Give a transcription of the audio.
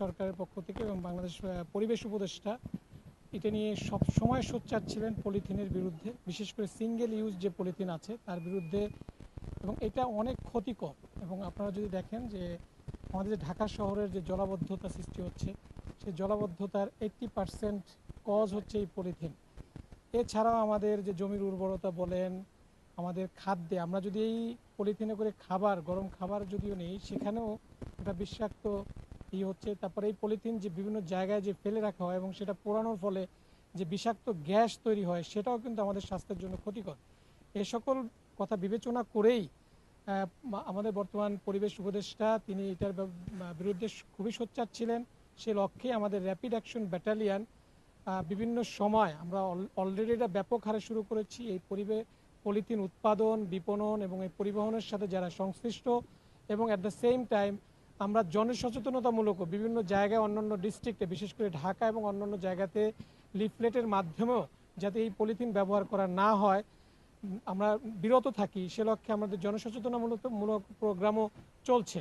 সরকারের পক্ষ থেকে এবং বাংলাদেশ পরিবেশ উপদেষ্টা, এটা নিয়ে সব সময় সোচ্চার ছিলেন পলিথিনের বিরুদ্ধে, বিশেষ করে সিঙ্গেল ইউজ যে পলিথিন আছে তার বিরুদ্ধে, এবং এটা অনেক ক্ষতিকর। এবং আপনারা যদি দেখেন যে আমাদের যে ঢাকা শহরের যে জলাবদ্ধতা সৃষ্টি হচ্ছে সেই জলাবদ্ধতার এইট্টি পার্সেন্ট কজ হচ্ছে এই পলিথিন। এছাড়াও আমাদের যে জমির উর্বরতা বলেন, আমাদের খাদ্যে, আমরা যদি এই পলিথিনে করে খাবার, গরম খাবার যদিও নেই, সেখানেও একটা বিষাক্ত ই হচ্ছে তারপরে এই পলিথিন যে বিভিন্ন জায়গায় যে ফেলে রাখা হয় এবং সেটা পোড়ানোর ফলে যে বিষাক্ত গ্যাস তৈরি হয়, সেটাও কিন্তু আমাদের স্বাস্থ্যের জন্য ক্ষতিকর। এ সকল কথা বিবেচনা করেই আমাদের বর্তমান পরিবেশ উপদেষ্টা তিনি এটার বিরুদ্ধে খুবই সোচ্চার ছিলেন। সে লক্ষ্যে আমাদের র্যাপিড অ্যাকশন ব্যাটালিয়ান বিভিন্ন সময় আমরা অলরেডি এটা ব্যাপক হারে শুরু করেছি। এই পরিবেশ পলিথিন উৎপাদন, বিপণন এবং এই পরিবহনের সাথে যারা সংশ্লিষ্ট এবং অ্যাট দ্য সেম টাইম আমরা জনসচেতনতামূলক বিভিন্ন জায়গায় অন্যান্য ডিস্ট্রিক্টে বিশেষ করে ঢাকা এবং অন্যান্য জায়গাতে লিফলেটের মাধ্যমেও যাতে এই পলিথিন ব্যবহার করা না হয়, আমরা বিরত থাকি। সে লক্ষ্যে আমাদের জনসচেতনামূলক মূলক প্রোগ্রামও চলছে।